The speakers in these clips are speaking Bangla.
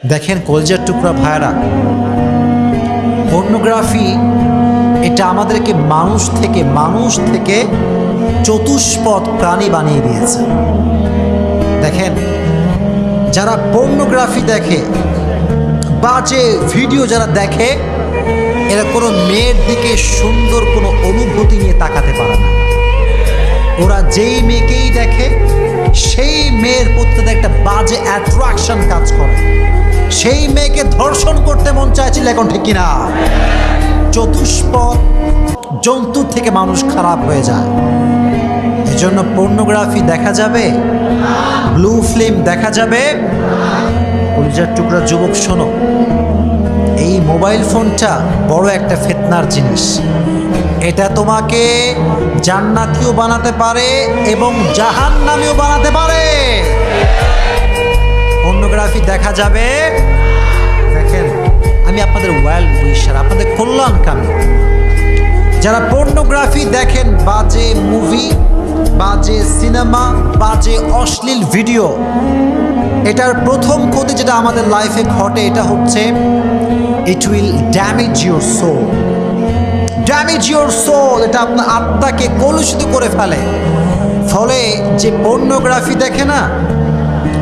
দেখেন কলজার টুকরা ভাইরা পর্নোগ্রাফি এটা আমাদেরকে মানুষ থেকে মানুষ থেকে চতুষ্পদ প্রাণী বানিয়ে দিয়েছে। দেখেন, যারা পর্নোগ্রাফি দেখে বা যে ভিডিও যারা দেখে, এরা কোনো মেয়ের দিকে সুন্দর কোনো অনুভূতি নিয়ে তাকাতে পারে না। ওরা যেই মেয়েকেই দেখে, সেই মেয়ের প্রতি একটা বাজে অ্যাট্রাকশন কাজ করে। সেই মেয়েকে ধর্ষণ করতে মন চাইছিল এখন ঠিক কিনা? চতুষ্পদ জন্তু থেকে মানুষ খারাপ হয়ে যায়। এজন্য পর্নোগ্রাফি দেখা যাবে ব্লু ফিল্ম দেখা যাবে। কলিজার টুকরা যুবক, শোনো, এই মোবাইল ফোনটা বড় একটা ফেতনার জিনিস। এটা তোমাকে জান্নাতিও বানাতে পারে এবং জাহান্নামিও বানাতে পারে। পর্নোগ্রাফি দেখা যাবে। দেখেন, আমি আপনাদের ওয়েল উইশার আপনাদের কল্যাণকামী যারা পর্নোগ্রাফি দেখেন, বাজে মুভি বাজে সিনেমা বাজে অশ্লীল ভিডিও এটার প্রথম ক্ষতি যেটা আমাদের লাইফে ঘটে এটা হচ্ছে it will damage your soul damage your soul এটা আপনার আত্মাকে কলুষিত করে ফেলে। ফলে যে পর্নোগ্রাফি দেখে না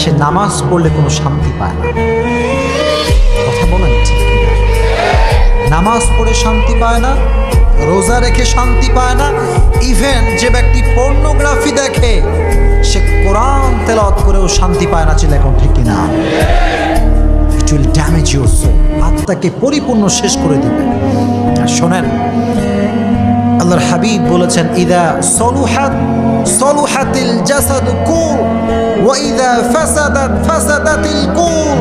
সে নামাজ পড়লে কোনো শান্তি পায় না। কথা বলেন নামাজ পড়ে শান্তি পায় না, রোজা রেখে শান্তি পায় না ইভেন যে ব্যক্তি পর্নোগ্রাফি দেখে, সে কোরআন তেলাওয়াত করেও শান্তি পায় না ছিল এখন ঠিক কিনা it will damage your soul আত্মাকে পরিপূর্ণ শেষ করে দিবে। শোনেন আল্লাহর হাবিব বলেছেন, ইদা সলুহাত, সলুহাতিল জাসাদু কুল, ওয়া ইদা ফাসাদাত, ফাসাদাতিল কুল।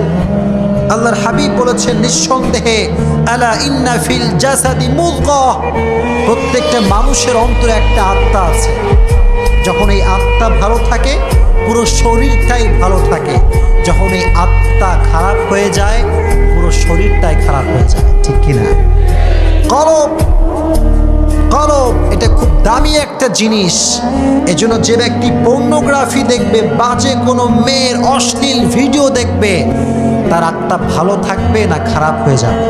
আল্লাহর হাবিব বলেছেন, নিঃসন্দেহে, আলা ইন্না ফিল জাসাদি মুদগাহ প্রত্যেকটা মানুষের অন্তরে একটা আত্মা আছে। যখন এই আত্মা ভালো থাকে, পুরো শরীরটাই ভালো থাকে। যখন এই আত্মা খারাপ হয়ে যায়, পুরো শরীরটাই খারাপ হয়ে যায়। ঠিক কিনা? কলব কলব এটা খুব দামি একটা জিনিস। এজন্য যে ব্যক্তি পর্নোগ্রাফি দেখবে, বাজে কোনো মেয়ের অশ্লীল ভিডিও দেখবে, তার আত্মা ভালো থাকবে না খারাপ হয়ে যাবে।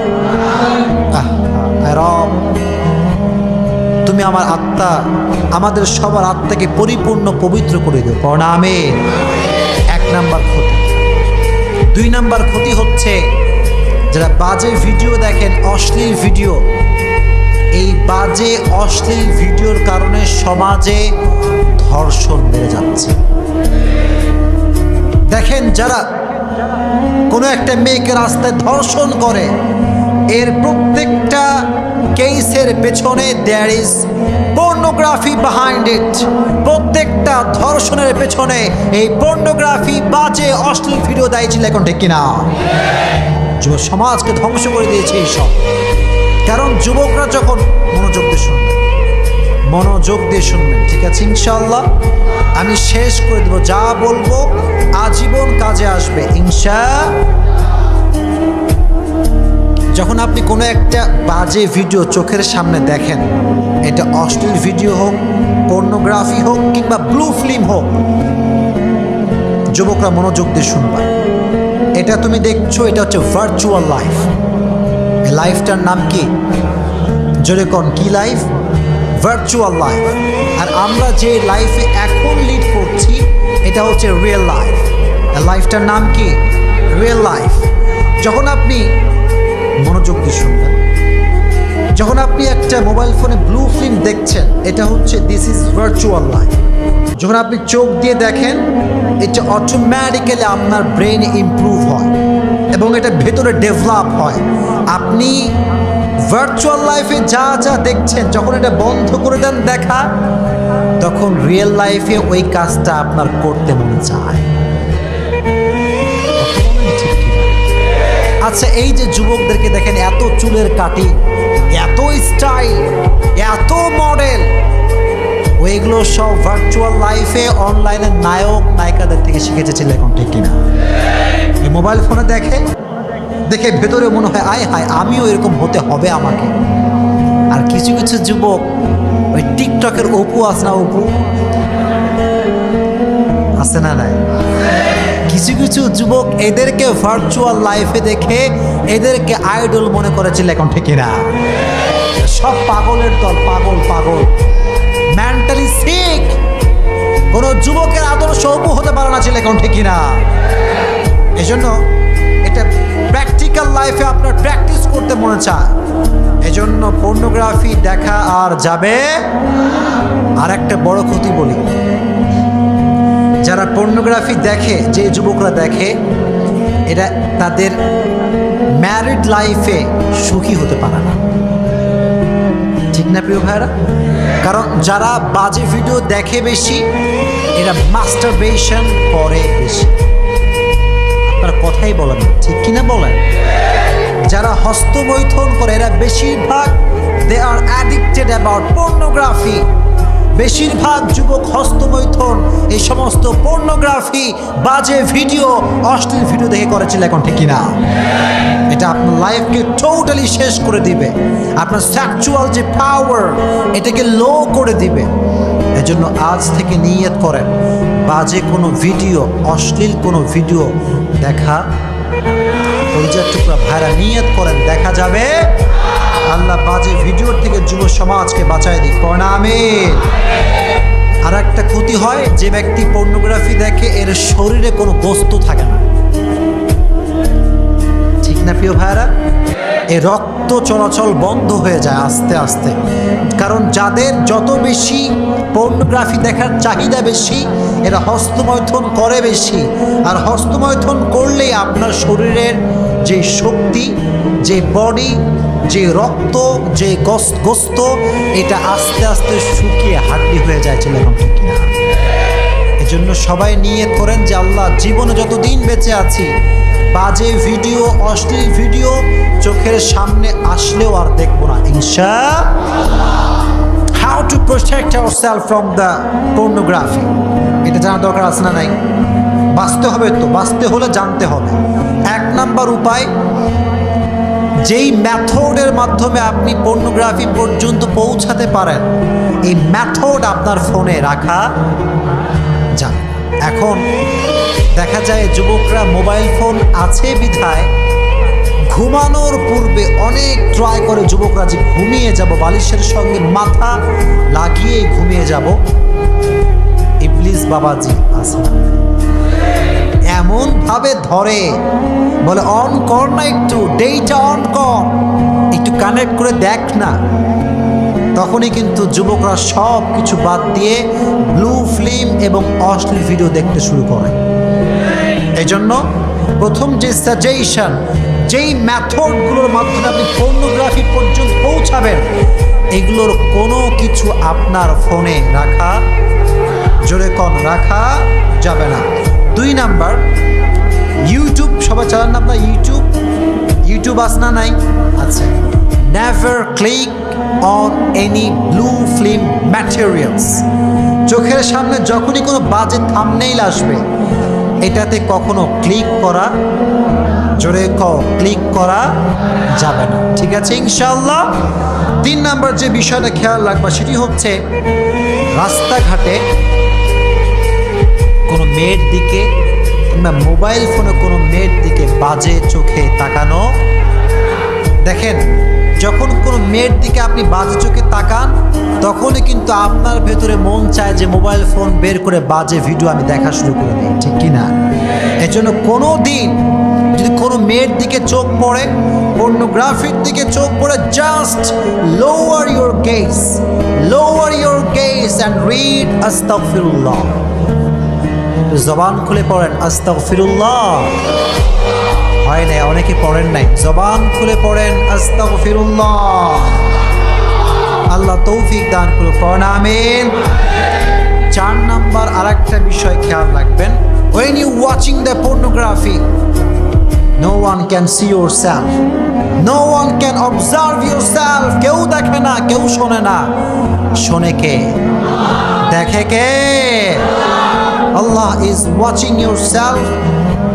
তুমি আমার আত্মা, আমাদের সবার আত্মাকে পরিপূর্ণ পবিত্র করে দিও। প্রণামে এক নাম্বার ক্ষতি। দুই নাম্বার ক্ষতি হচ্ছে, যারা বাজে ভিডিও দেখেন, অশ্লীল ভিডিও এই বাজে, অশ্লীল ভিডিওর কারণে সমাজে ধর্ষণ বেড়ে যাচ্ছে। দেখেন যারা কোনো একটা মেয়েকে রাস্তায় ধর্ষণ করে, এর প্রত্যেকটা কেসের পেছনে there is pornography behind it প্রত্যেকটা ধর্ষণের পেছনে এই পর্নোগ্রাফি বাজে, অশ্লীল ভিডিও দায়ী ছিল এখন ঠিক কিনা? যুব সমাজকে ধ্বংস করে দিয়েছে এইসব। কারণ যুবকরা যখন মনোযোগ দিয়ে শুনবে, মনোযোগ দিয়ে শুনবেন, ঠিক আছে? ইনশাল্লাহ আমি শেষ করে দেবো। যা বলব আজীবন কাজে আসবে, ইনশা। যখন আপনি কোনো একটা বাজে ভিডিও চোখের সামনে দেখেন, এটা অশ্লীল ভিডিও হোক, পর্নোগ্রাফি হোক, কিংবা ব্লু ফিল্ম হোক, যুবকরা মনোযোগ দিয়ে শুনবা। এটা তুমি দেখছ, এটা হচ্ছে ভার্চুয়াল লাইফ লাইফটার নাম কি? জোরে কোন, কি লাইফ ভার্চুয়াল লাইফ আর আমরা যে লাইফে এখন লিড করছি, এটা হচ্ছে রিয়েল লাইফ লাইফটার নাম কি? রিয়েল লাইফ যখন আপনি, মনোযোগ দিয়ে শুনবেন, যখন আপনি একটা মোবাইল ফোনে ব্লু ফিল্ম দেখছেন, এটা হচ্ছে দিস ইজ ভার্চুয়াল লাইফ যখন আপনি চোখ দিয়ে দেখেন, এটা অটোমেটিক্যালি আপনার ব্রেন ইমপ্রুভ হয়। এবং এটা ভেতরে ডেভেলপ হয় আপনি ভার্চুয়াল লাইফে যা যা দেখছেন, যখন এটা বন্ধ করে দেন দেখা, তখন রিয়েল লাইফে ওই কাজটা আপনার করতে মনে চায়? আচ্ছা এই যে যুবকদেরকে দেখেন, এত চুলের কাটি, এত স্টাইল এত মডেল ওইগুলো সব ভার্চুয়াল লাইফে অনলাইনে নায়ক, নায়িকাদের থেকে শিখেছে ছেলে এখন ঠিক কিনা মোবাইল ফোনে দেখে দেখে ভেতরে মনে হয়, আয় হায়, আমিও এরকম হতে হবে আমাকে। আর কিছু কিছু যুবক, ওই টিকটকের অপু আছে না অপু? আছে না নাই? কিছু কিছু যুবক এদেরকে ভার্চুয়াল লাইফে দেখে, এদেরকে আইডল মনে করেছিল এখন ঠিক না সব পাগলের দল, পাগল পাগল। মেন্টালি সিক কোনো যুবকের আদর্শ অপু হতে পারে না ছিল এখন ঠিক না এজন্য এটা প্র্যাকটিক্যাল লাইফে আপনার প্র্যাকটিস করতে মনে চায়। এজন্য পর্নোগ্রাফি দেখা আর যাবে। আর একটা বড় ক্ষতি বলি। যারা পর্নোগ্রাফি দেখে, যে যুবকরা দেখে এটা তাদের ম্যারিড লাইফে সুখী হতে পারে না। ঠিক না প্রিয় ভাইরা কারণ যারা বাজে ভিডিও দেখে বেশি, এরা মাস্টারবেশন করে বেশি। আপনার কথাই বলেন। ঠিক কিনা বলেন? যারা হস্তমৈথন করে, এরা বেশিরভাগ they are addicted about pornography বেশিরভাগ যুবক হস্তমৈথন, এই সমস্ত পর্নোগ্রাফি বাজে ভিডিও, অশ্লীল ভিডিও দেখে করেছিল এখন, ঠিক কিনা? এটা আপনার লাইফকে টোটালি শেষ করে দিবে। আপনার সেক্সুয়াল যে পাওয়ার এটাকে লো করে দিবে। এজন্য আজ থেকে নিয়ত করেন বাজে কোনো ভিডিও, অশ্লীল কোনো ভিডিও দেখা পরিচয় টুকরা ভাইরা নিয়ত করেন, দেখা যাবে? আল্লাহ বাজে ভিডিওর থেকে যুব সমাজকে বাঁচায় দিক। প্রণামে আর একটা ক্ষতি হয়, যে ব্যক্তি পর্নোগ্রাফি দেখে এর শরীরে কোনো বস্তু থাকে না। ঠিক না, প্রিয় ভাইরা এই রক্ত চলাচল বন্ধ হয়ে যায় আস্তে আস্তে। কারণ যাদের যত বেশি পর্নোগ্রাফি দেখার চাহিদা বেশি, এরা হস্তমৈথন করে বেশি। আর হস্তমৈথন করলেই আপনার শরীরের যে শক্তি, যে বডি যে রক্ত, যে গস- গোস্ত, এটা আস্তে আস্তে শুকিয়ে হাড্ডি হয়ে যায় ছেলে এজন্য সবাই নিয়ে করেন যে আল্লাহ জীবনে যতদিন বেঁচে আছি, বাজে ভিডিও, অশ্লীল ভিডিও চোখের সামনে আসলেও আর দেখব না, ইনশা how to protect our self from the pornography এটা জানার দরকার আছে না নাই? বাঁচতে হবে তো, বাঁচতে হলে জানতে হবে। এক নাম্বার উপায়, যেই ম্যাথডের মাধ্যমে আপনি পর্নোগ্রাফি পর্যন্ত পৌঁছাতে পারেন, এই ম্যাথড আপনার ফোনে রাখা যান এখন দেখা যায় যুবকরা মোবাইল ফোন আছে বিধায় ঘুমানোর পূর্বে অনেক ট্রাই করে যুবকরা যে ঘুমিয়ে যাব, বালিশের সঙ্গে মাথা লাগিয়ে ঘুমিয়ে যাব। ইবলিস বাবাজি? এমন ভাবে ধরে, বলে অন কর না একটু ডেইটা অন কর। একটু কানেক্ট করে দেখ না। তখনই কিন্তু যুবকরা সব কিছু বাদ দিয়ে ব্লু ফিল্ম এবং অশ্লীল ভিডিও দেখতে শুরু করে। এই জন্য প্রথম যে সাজেশন যেই ম্যাথডগুলোর মাধ্যমে আপনি পর্নোগ্রাফি পর্যন্ত পৌঁছাবেন, এগুলোর কোনো কিছু আপনার ফোনে রাখা, জোরে কম রাখা যাবে না। দুই নাম্বার ইউটিউব সবাই চালান না আপনার ইউটিউব ইউটিউব আস না নাই? আচ্ছা never click on any blue film materials চোখের সামনে যখনই কোনো বাজে থামনেইল আসবে এটাতে কখনো ক্লিক করা, জোরে ক ক্লিক করা যাবে না। ঠিক আছে? ইনশাল্লাহ তিন নাম্বার যে বিষয়টা খেয়াল রাখবা, সেটি হচ্ছে রাস্তাঘাটে কোনো মেয়ের দিকে কিংবা মোবাইল ফোনে কোনো মেয়ের দিকে বাজে চোখে তাকানো দেখেন, যখন কোনো মেয়ের দিকে আপনি বাজে চোখে তাকান, তখনই কিন্তু আপনার ভেতরে মন চায় যে মোবাইল ফোন বের করে বাজে ভিডিও আমি দেখা শুরু করে দিই, ঠিক কি না এজন্য কোনো দিন যদি কোনো মেয়ের দিকে চোখ পড়ে পর্নোগ্রাফির দিকে চোখ পড়ে just lower your gaze lower your gaze and read আস্তাগফিরুল্লাহ জবান খুলে পড়েন, আস্তাগফিরুল্লাহ। হয় নাই, অনেকে পড়েন নাই। জবান খুলে পড়েন, আস্তাগফিরুল্লাহ। আল্লাহ তৌফিক দান পড়েন, আমিন। চার নাম্বার আর একটা বিষয় খেয়াল রাখবেন। When you watching the pornography no one can see your self no one can observe your কেউ দেখে না, কেউ শোনে না। শোনে কে? দেখে কে? Allah is watching your self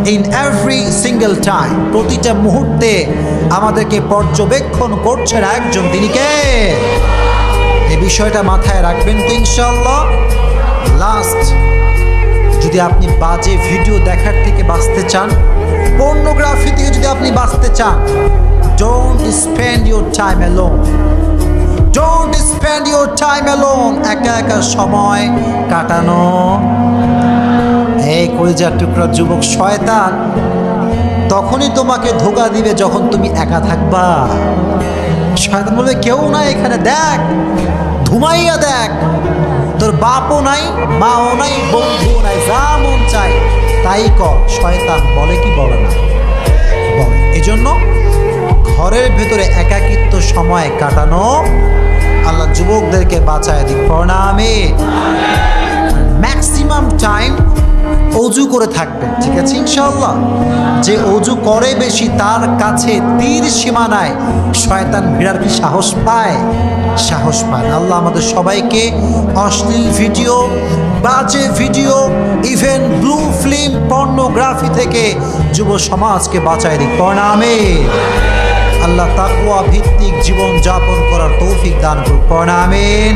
in every single time প্রতিটা মুহূর্তে আমাদেরকে পর্যবেক্ষণ করছেন একজন, তিনি কে? এই বিষয়টা মাথায় রাখবেন তো ইনশাল্লাহ লাস্ট যদি আপনি বাজে ভিডিও দেখার থেকে বাঁচতে চান পর্নোগ্রাফি থেকে যদি আপনি বাঁচতে চান don't spend your time alone don't spend your time alone একা একা সময় কাটানো। এই কলিজার টুকরা যুবক শয়তান, তখনই তোমাকে ধোকা দিবে যখন তুমি একা থাকবা। শয়তান বলবে কেউ নাই এখানে, দেখ, ঘুমাইয়া দেখ, তোর বাপও নাই, মাও নাই বন্ধু নাই, যা মন চাই তাই কর। শয়তান বলে কি বলে না? বলে, এজন্য ঘরের ভেতরে একাকিত্ব সময় কাটানো, আল্লাহ যুবকদেরকে বাঁচায় দিক। প্রণামে ম্যাক্সিমাম টাইম অজু করে থাকবে, ঠিক আছে? ইনশাআল্লাহ। যে অজু করে বেশি, তার কাছে তীর সীমানায় শয়তান ভিড়ার কি সাহস পায়? সাহস পায় আল্লাহ আমাদের সবাইকে অশ্লীল ভিডিও, বাজে video even blue film pornography থেকে যুব সমাজকে বাঁচায় দিক। প্রণামে আল্লাহ তাকুয়া ভিত্তিক জীবন যাপন করার তৌফিক দান করুক। প্রণামেন